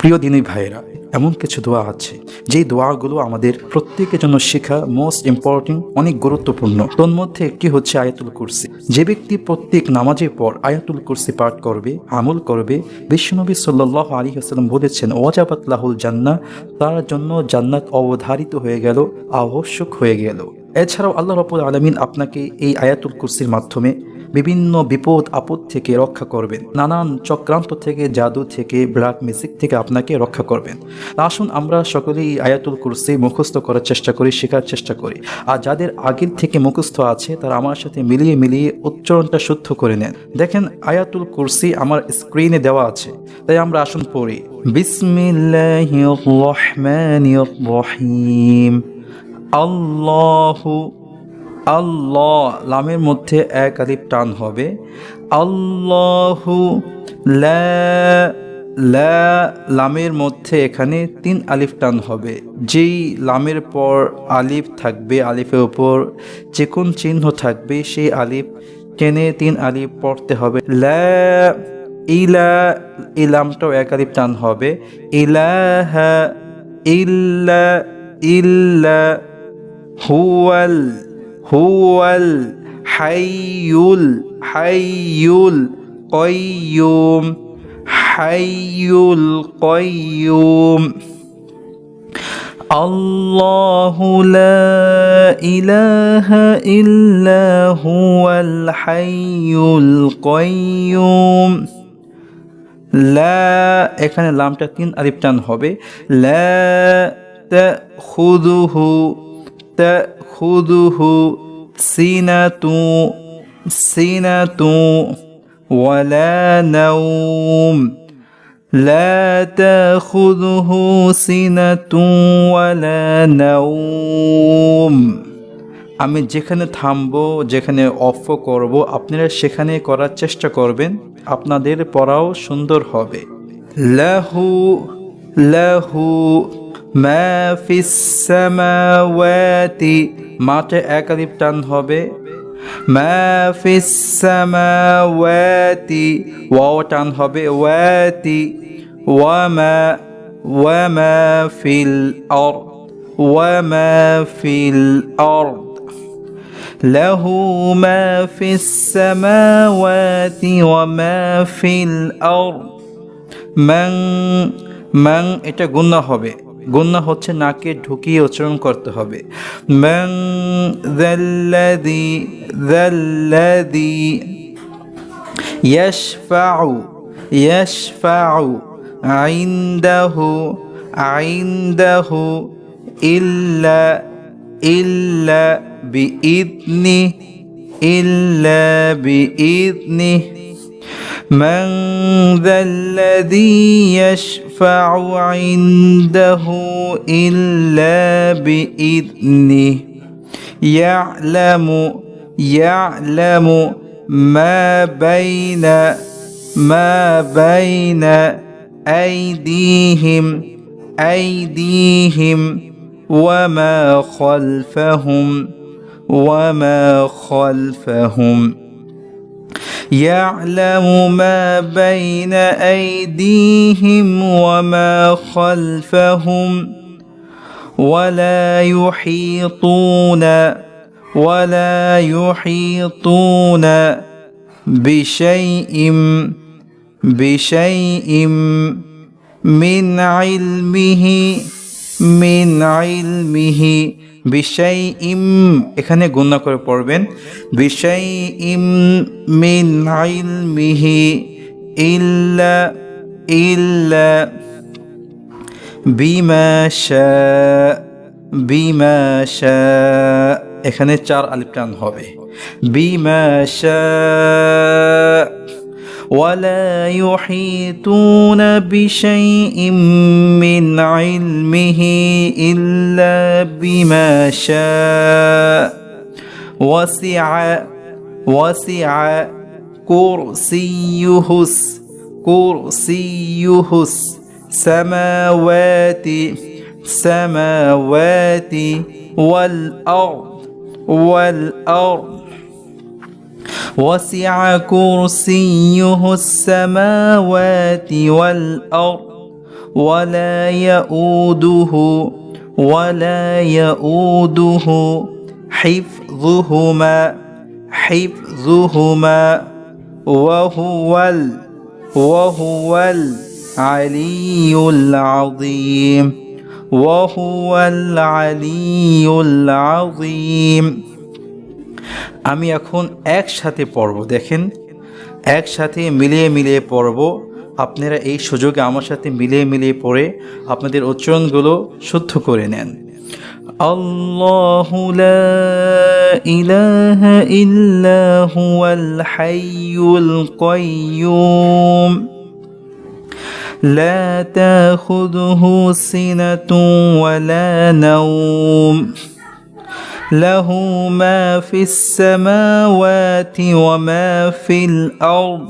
প্রিয় দিনী ভাইয়েরা, এমন কিছু দোয়া আছে। যেই দোয়াগুলো আমাদের প্রত্যেকের জন্য শেখা মোস্ট ইম্পর্টেন্ট অনেক গুরুত্বপূর্ণ। তোর মধ্যে একটি হচ্ছে আয়াতুল কুরসি। যে ব্যক্তি প্রত্যেক নামাজের পর আয়াতুল কুরসি পাঠ করবে, আমল করবে, বিশ্বনবী সাল্লাহ আলী হাসলাম বলেছেন, ওয়াজাবাত লাহুল জান্না তার জন্য জান্নাত অবধারিত হয়ে গেল, আবশ্যক হয়ে গেল। এছাড়াও আল্লাহ রবুল আলমিন আপনাকে এই আয়াতুল কুরসির মাধ্যমে বিভিন্ন বিপদ, আপদ থেকে রক্ষা করবেন। নানান চক্রান্ত থেকে, জাদু থেকে ব্ল্যাক মিউজিক থেকে আপনাকে রক্ষা করবেন। আসুন আমরা সকলেই আয়াতুল কুরসি মুখস্থ করার চেষ্টা করি, শেখার চেষ্টা করি। আর যাদের আগের থেকে মুখস্থ আছে, তারা আমার সাথে মিলিয়ে মিলিয়ে উচ্চারণটা শুদ্ধ করে নেন। দেখেন, আয়াতুল কুরসি আমার স্ক্রিনে দেওয়া আছে। তাই আমরা আসুন পড়ি। বিসমিল্লাহির রহমানির রহিম। আল্লাহু আল্লাহ লামের মধ্যে এক আলিফ টান হবে। আল্লাহু লা লামের মধ্যে এখানে তিন আলিফ টান হবে। যেই লামের পর আলিফ থাকবে, আলিফের ওপর যে কোন চিহ্ন থাকবে, সেই আলিফ টেনে তিন আলিফ পড়তে হবে। লা, ইলা ইলামটাও এক আলিফ টান হবে। ইলাহা ইল্লা ইল্লা হুয়াল হুয়াল হাইয়ুল হাইয়ুল কয়ুম হাইয়ুল কয়ুম الله لا إله إلا هو الحي القيوم লা এখানে লামটা তিন আলিফ টান হবে লা তাখুদুহু তাখুদুহু সিনাতু সিনাতু ওয়ালা নাওম لا تأخذه سنة ولا نوم আমি যেখানে থামবো যেখানে অফ করব আপনারা সেখানে করার চেষ্টা করবেন আপনাদের পড়াও সুন্দর হবে লাহু লাহু মা ফিস সামাওয়াতি মাঠে এক আলিফ টান হবে মা ফিস সামাওয়াতি ওয়াও টান হবে ওয়াতি ওয়ামা ওয়ামা ফিল আরদ ওয়ামা ফিল আরদ له ما في السماوات وما في الأرض من من এটা গুন্না হবে গুন্না হচ্ছে নাকে ঢুকিয়ে উচ্চারণ করতে হবে من ذا الذي ذا الذي يشفع يشفع عنده عنده إلا إلا بإذنه إلا بإذنه من ذا الذي يشفع عنده إلا بإذنه. يعلم يعلم ما بين ما بين أيديهم أيديهم وما خلفهم وما خلفهم. يعلم ما بين أيديهم وما خلفهم ولا يحيطون ولا يحيطون بشيء بشيء من علمه من علمه বিষয় ইম এখানে গুণা করে পড়বেন বিষয় ইম মিন ইলমিহি ইল্লা ইল্লা বিমা শা বিমা শা এখানে চার আলিফ টান হবে বিমা শা ولا يحيطون بشيء من علمه إلا بما شاء. وسع وسع كرسيه كرسيه السماوات سماوات والأرض والأرض. وسع كرسيه السماوات والأرض. ولا يؤوده ولا يؤوده حفظهما حفظهما وهو ال وهو العلي العظيم وهو العلي العظيم আমি এখন একসাথে পড়ব দেখেন একসাথে মিলিয়ে মিলিয়ে পড়ব আপনারা এই সুযোগে আমার সাথে মিলিয়ে মিলিয়ে পড়ে আপনাদের উচ্চারণগুলো শুদ্ধ করে নেন আল্লাহু লা ইলাহা ইল্লা হুয়াল হাইয়ুল কাইয়্যুম لا تاخذه سنة ولا نوم له ما في السماوات وما في الأرض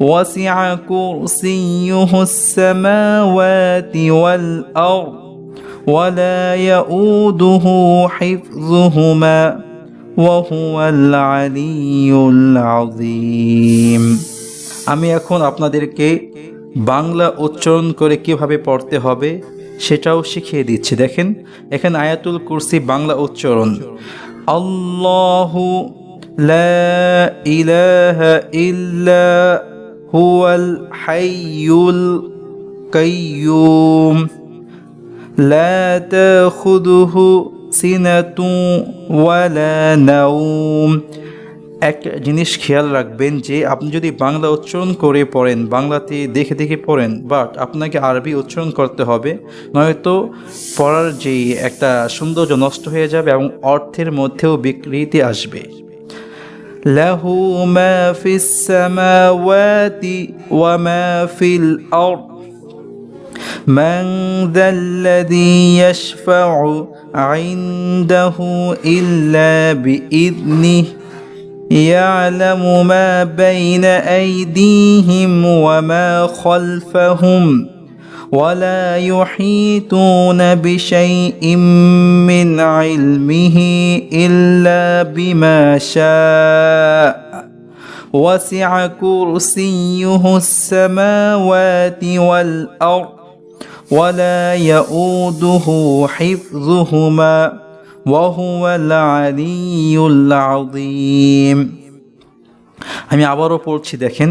وسع كرسيه السماوات والأرض ولا يؤوده حفظهما وهو العلي العظيم আমি এখন আপনাদেরকে বাংলা উচ্চারণ করে কিভাবে পড়তে হবে সেটাও শিখিয়ে দিচ্ছি দেখেন এখানে আয়াতুল কুরসি বাংলা উচ্চারণ আল্লাহু লা ইলাহা ইল্লা হুয়াল হাইয়ুল কাইয়্যুম লা তাখুদুহু সিনাতু ওয়ালা নাওম। একটা জিনিস খেয়াল রাখবেন যে, আপনি যদি বাংলা উচ্চারণ করে পড়েন, বাংলাতে দেখে দেখে পড়েন বাট আপনাকে আরবি উচ্চারণ করতে হবে, নয়তো পড়ার যে একটা সৌন্দর্য নষ্ট হয়ে যাবে এবং অর্থের মধ্যেও বিকৃতি আসবে। له ما في السماوات وما في الأرض. من ذا الذي يشفع عنده إلا بإذنه يعلم ما بين أيديهم وما خلفهم. ولا يحيطون بشيء من علمه إلا بما شاء وسع كرسيه السماوات والأرض ولا يؤوده حفظهما وهو العلي العظيم আমি আবারও পড়ছি দেখেন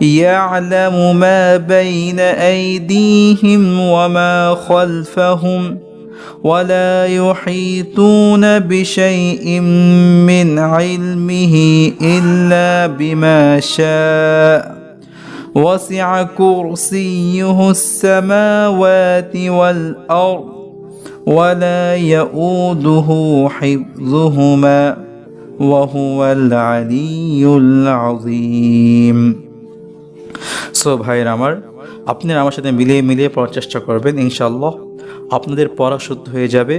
يعلم ما بين أيديهم وما خلفهم ولا يحيطون بشيء من علمه إلا بما شاء. وسع كرسيه السماوات والأرض ولا يؤوده حفظهما وهو العلي العظيم. সো ভাইয়ের আমার আপনারা আমার সাথে মিলিয়ে মিলিয়ে পড়ার চেষ্টা করবেন ইনশাল্লাহ আপনাদের পড়া শুদ্ধ হয়ে যাবে।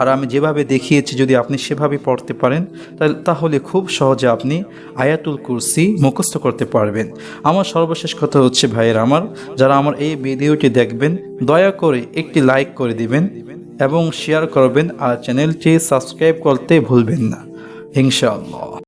আর আমি যেভাবে দেখিয়েছি যদি আপনি সেভাবে পড়তে পারেন, তাহলে তাহলে খুব সহজে আপনি আয়াতুল কুরসি মুখস্থ করতে পারবেন। আমার সর্বশেষ কথা হচ্ছে ভাইয়ের আমার, যারা আমার এই ভিডিওটি দেখবেন, দয়া করে একটি লাইক করে দিবেন এবং শেয়ার করবেন আর চ্যানেলটি সাবস্ক্রাইব করতে ভুলবেন না, ইনশাআল্লাহ।